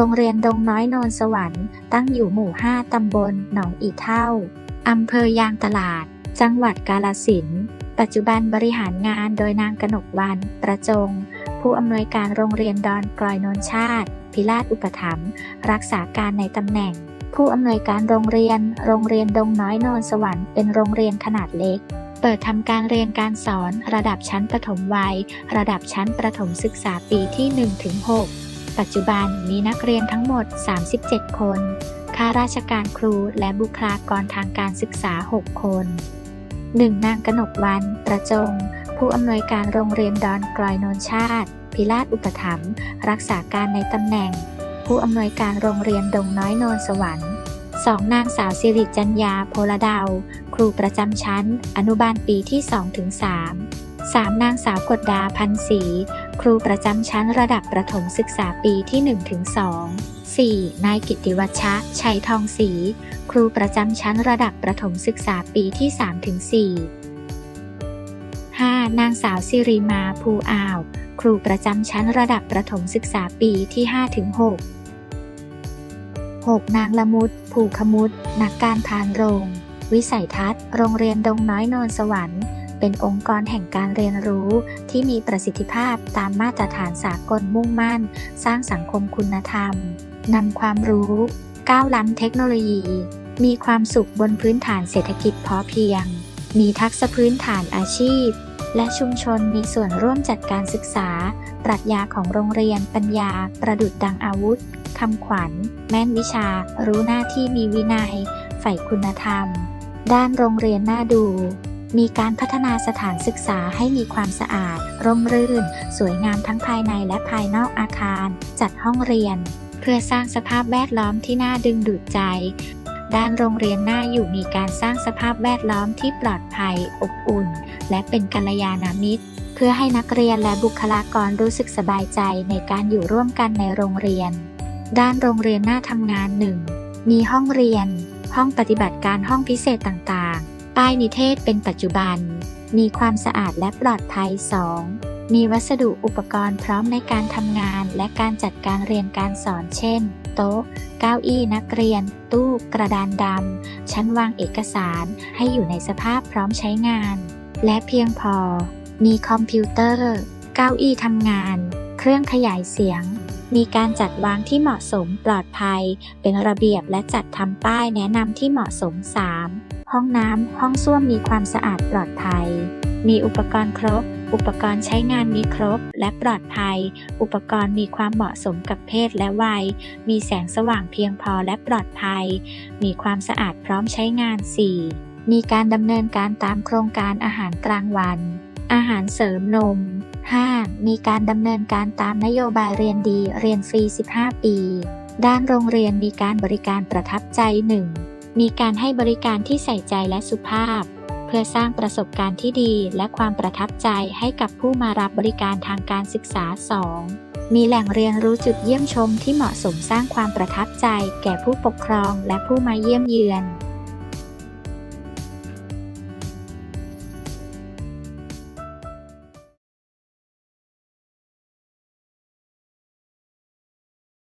โรงเรียนดงน้อยโนนสวรรค์ตั้งอยู่หมู่ 5 ตำบลหนองอีเท่า อำเภอยางตลาด จังหวัดกาลสิน ปัจจุบันบริหารงานโดยนางกนกวัน ประจง ผู้อำนวยการโรงเรียนดอนกลอยนนชาติ พิราชอุปถัมภ์รักษาการในตำแหน่ง ผู้อำนวยการโรงเรียน โรงเรียนดงน้อยโนนสวรรค์เป็นโรงเรียนขนาดเล็กเปิดทำการเรียนการสอนระดับชั้นประถมวัย ระดับชั้นประถมศึกษาปีที่ 1-6 ปัจจุบันมีนักเรียนทั้งหมด 37 คน ข้าราชการครูและบุคลากรทางการศึกษา 6 คนหนางกนกวันประจง ผู้อำนวยการโรงเรียนดอนกลอยนนชาติ พิราชอุปถัมภ์รักษาการในตำแหน่ง ผู้อำนวยการโรงเรียนดงน้อยโนนสวรรค์ 2. นางสาวสิริจัญญาโพลดาว ครูประจำชั้น อนุบาลปีที่ 2-3 3. นางสาวกดดาพันศรีครูประจำชั้นระดับประถมศึกษาปีที่1-2 4. นายกิติวัชชะ ชัยทองศรีครูประจำชั้นระดับประถมศึกษาปีที่3-4 5. นางสาวสิริมาภูอ่าว ครูประจำชั้นระดับประถมศึกษาปีที่5-6 6. 6. นางละมุด ผูขมุด นักการพานโรง วิสัยทัศน์ โรงเรียนดงน้อยโนนสวรรค์เป็นองค์กรแห่งการเรียนรู้ที่มีประสิทธิภาพตามมาตรฐานสากลมุ่งมั่น สร้างสังคมคุณธรรม นำความรู้ก้าวล้ำเทคโนโลยี มีความสุขบนพื้นฐานเศรษฐกิจพอเพียง มีทักษะพื้นฐานอาชีพ และชุมชนมีส่วนร่วมจัดการศึกษา ปรัชญาของโรงเรียน ปัญญา ประดุดดังอาวุธคำขวัญ แม่นวิชา รู้หน้าที่มีวินัย ใฝ่คุณธรรม ด้านโรงเรียนน่าดู มีการพัฒนาสถานศึกษาให้มีความสะอาด ร่มรื่น สวยงามทั้งภายในและภายนอกอาคาร จัดห้องเรียน เพื่อสร้างสภาพแวดล้อมที่น่าดึงดูดใจ ด้านโรงเรียนหน่าอยู่มีการสร้างสภาพแวดล้อมที่ปลอดภัย อบอุ่น และเป็นกัลยาณมิตร เพื่อให้นักเรียนและบุคลากรรู้สึกสบายใจในการอยู่ร่วมกันในโรงเรียน ด้านโรงเรียนหน่าทำงานหนึ่งมีห้องเรียน ห้องปฏิบัติการห้องพิเศษต่างๆ ป้ายนิเทศเป็นปัจจุบัน มีความสะอาดและปลอดภัย 2. มีวัสดุอุปกรณ์พร้อมในการทำงานและการจัดการเรียนการสอนเช่น โต๊ะ เก้าอี้นักเรียน ตู้กระดานดำ ชั้นวางเอกสารให้อยู่ในสภาพพร้อมใช้งาน และเพียงพอ มีคอมพิวเตอร์ เก้าอี้ทำงาน เครื่องขยายเสียง มีการจัดวางที่เหมาะสมปลอดภัย เป็นระเบียบและจัดทำป้ายแนะนำที่เหมาะสม 3. ห้องน้ำห้องส้วมมีความสะอาดปลอดภัย มีอุปกรณ์ครบ อุปกรณ์ใช้งานมีครบและปลอดภัย อุปกรณ์มีความเหมาะสมกับเพศและวัย มีแสงสว่างเพียงพอและปลอดภัย มีความสะอาดพร้อมใช้งาน 4. มีการดำเนินการตามโครงการอาหารกลางวัน อาหารเสริมนม 5. มีการดำเนินการตามนโยบายเรียนดีเรียนฟรี 15 ปี ด้านโรงเรียนมีการบริการประทับใจ 1. มีการให้บริการที่ใส่ใจและสุภาพ เพื่อสร้างประสบการณ์ที่ดีและความประทับใจให้กับผู้มารับบริการทางการศึกษา 2. มีแหล่งเรียนรู้จุดเยี่ยมชมที่เหมาะสมสร้างความประทับใจ แก่ผู้ปกครองและผู้มาเยี่ยมเยือน